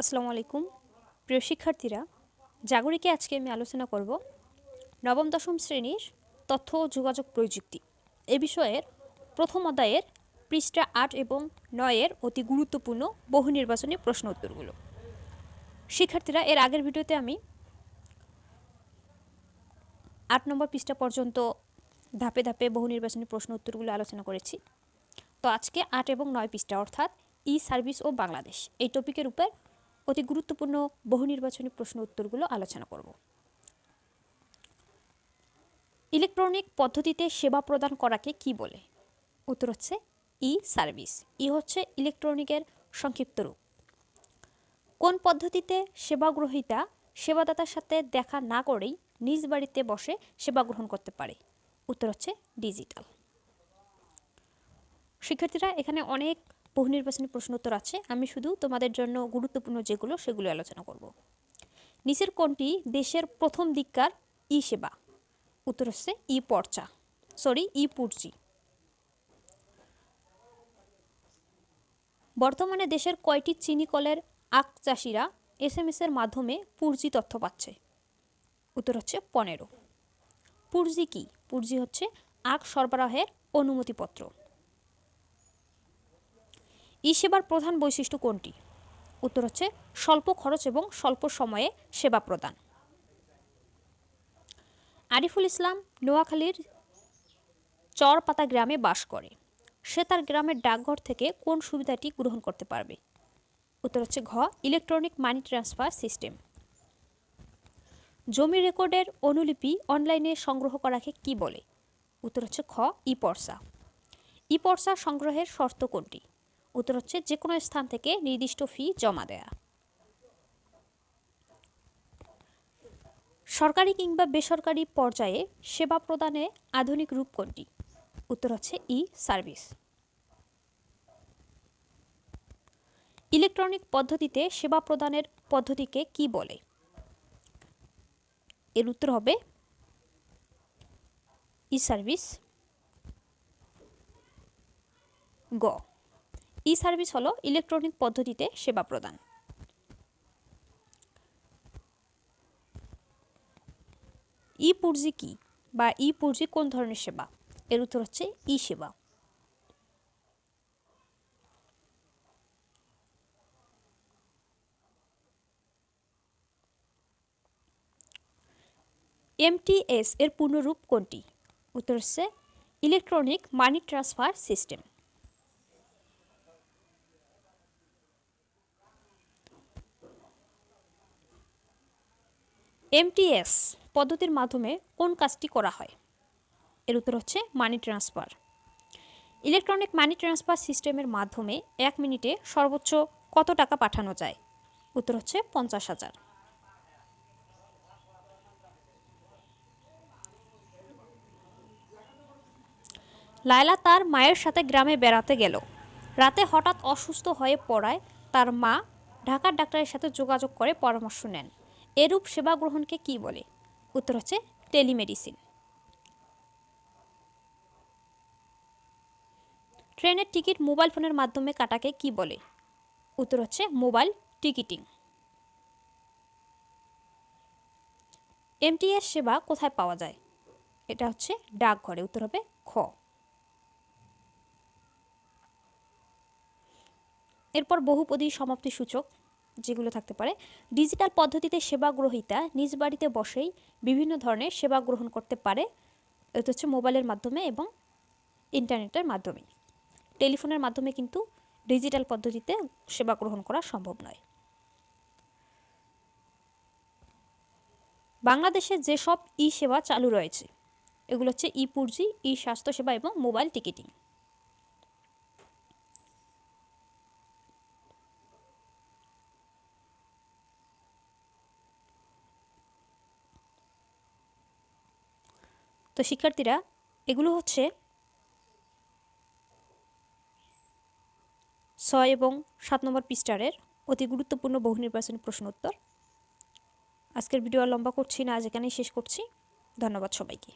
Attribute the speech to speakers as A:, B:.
A: আসসালামু আলাইকুম। প্রিয় শিক্ষার্থীরা, জাগরিকে আজকে আমি আলোচনা করব নবম, দশম শ্রেণির তথ্য ও যোগাযোগ প্রযুক্তি। এ বিষয়ের প্রথম অধ্যায়ের পৃষ্ঠা আট এবং নয়ের অতি গুরুত্বপূর্ণ বহু নির্বাচনী প্রশ্ন উত্তরগুলো। শিক্ষার্থীরা, এর আগের ভিডিওতে আমি আট নম্বর পৃষ্ঠা পর্যন্ত ধাপে ধাপে বহু নির্বাচনী প্রশ্ন উত্তরগুলো আলোচনা করেছি। তো আজকে আট এবং নয় পৃষ্ঠা, অর্থাৎ ই সার্ভিস ও বাংলাদেশ। এই টপিকের উপর অতি গুরুত্বপূর্ণ বহু নির্বাচনী প্রশ্ন উত্তরগুলো আলোচনা করব। ইলেকট্রনিক পদ্ধতিতে সেবা প্রদান করাকে কি বলে? উত্তর হচ্ছে ই সার্ভিস। ই হচ্ছে ইলেকট্রনিকের সংক্ষিপ্ত রূপ। কোন পদ্ধতিতে সেবা গ্রহীতা সেবাদাতার সাথে দেখা না করেই নিজ বাড়িতে বসে সেবা গ্রহণ করতে পারে? উত্তর হচ্ছে ডিজিটাল। শিক্ষার্থীরা এখানে অনেক বহু নির্বাচনী প্রশ্ন উত্তর আছে। আমি শুধু তোমাদের জন্য গুরুত্বপূর্ণ যেগুলো সেগুলো আলোচনা করব। নিচের কোনটি দেশের প্রথম দিককার ই সেবা উত্তর হচ্ছে ই পর্চা সরি ই পুরজি বর্তমানে দেশের কয়টি চিনি কলের আখ চাষিরা এস এম এর মাধ্যমে পুরজি তথ্য পাচ্ছে? উত্তর হচ্ছে পনেরো। পুরজি কি? পুরজি হচ্ছে আখ সরবরাহের অনুমতিপত্র। ই সেবার প্রধান বৈশিষ্ট্য কোনটি? উত্তর হচ্ছে স্বল্প খরচ এবং স্বল্প সময়ে সেবা প্রদান। আরিফুল ইসলাম নোয়াখালীর চরপাতা গ্রামে বাস করে। সে তার গ্রামের ডাকঘর থেকে কোন সুবিধাটি গ্রহণ করতে পারবে? উত্তর হচ্ছে ঘ, ইলেকট্রনিক মানি ট্রান্সফার সিস্টেম। জমি রেকর্ডের অনুলিপি অনলাইনে সংগ্রহ করাকে কি বলে? উত্তর হচ্ছে খ, ই পর্সা ই পর্সা সংগ্রহের শর্ত কোনটি? উত্তর হচ্ছে যে কোনো স্থান থেকে নির্দিষ্ট ফি জমা দেয়া। সরকারি কিংবা বেসরকারি পর্যায়ে সেবা প্রদানে আধুনিক রূপ কোনটি? উত্তর হচ্ছে ই সার্ভিস ইলেকট্রনিক পদ্ধতিতে সেবা প্রদানের পদ্ধতিকে কি বলে? এর উত্তর হবে ই সার্ভিস গ। ই সার্ভিস হলো ইলেকট্রনিক পদ্ধতিতে সেবা প্রদান। ই পুরজি কি বা ই পুরজি কোন ধরনের সেবা? এর উত্তর হচ্ছে ই সেবা এমটিএস এর পূর্ণরূপ কোনটি? উত্তর হচ্ছে electronic money transfer system MTS পদ্ধতির মাধ্যমে কোন কাজটি করা হয়? এর উত্তর হচ্ছে money transfer electronic money transfer সিস্টেমের মাধ্যমে এক মিনিটে সর্বোচ্চ কত টাকা পাঠানো যায়? উত্তর হচ্ছে পঞ্চাশ হাজার। লায়লা তার মায়ের সাথে গ্রামে বেড়াতে গেল। রাতে হঠাৎ অসুস্থ হয়ে পড়ায় তার মা ঢাকার ডাক্তারের সাথে যোগাযোগ করে পরামর্শ নেন। এরূপ সেবা গ্রহণকে কি বলে? উত্তর হচ্ছে টেলিমেডিসিন। ট্রেনের টিকিট মোবাইল ফোনের মাধ্যমে কাটাকে কি বলে? উত্তর হচ্ছে মোবাইল টিকিটিং। এমটিএস সেবা কোথায় পাওয়া যায়? এটা হচ্ছে ডাকঘরে, উত্তর হবে খ। এরপর বহুপদী সমাপ্তি সূচক। যেগুলো থাকতে পারে। ডিজিটাল পদ্ধতিতে সেবা গ্রহীতা নিজ বাড়িতে বসেই বিভিন্ন ধরনের সেবা গ্রহণ করতে পারে। এটা হচ্ছে মোবাইলের মাধ্যমে এবং ইন্টারনেটের মাধ্যমে। টেলিফোনের মাধ্যমে কিন্তু ডিজিটাল পদ্ধতিতে সেবা গ্রহণ করা সম্ভব নয়। বাংলাদেশে যেসব ই সেবা চালু রয়েছে, এগুলো হচ্ছে ই পুরজি ই স্বাস্থ্যসেবা এবং মোবাইল টিকিটিং। তো শিক্ষার্থীরা, এগুলো হচ্ছে ছয় এবং সাত নম্বর পৃষ্ঠারের অতি গুরুত্বপূর্ণ বহু নির্বাচনী প্রশ্ন উত্তর আজকের ভিডিও লম্বা করছি না, আজ এখানেই শেষ করছি। ধন্যবাদ সবাইকে।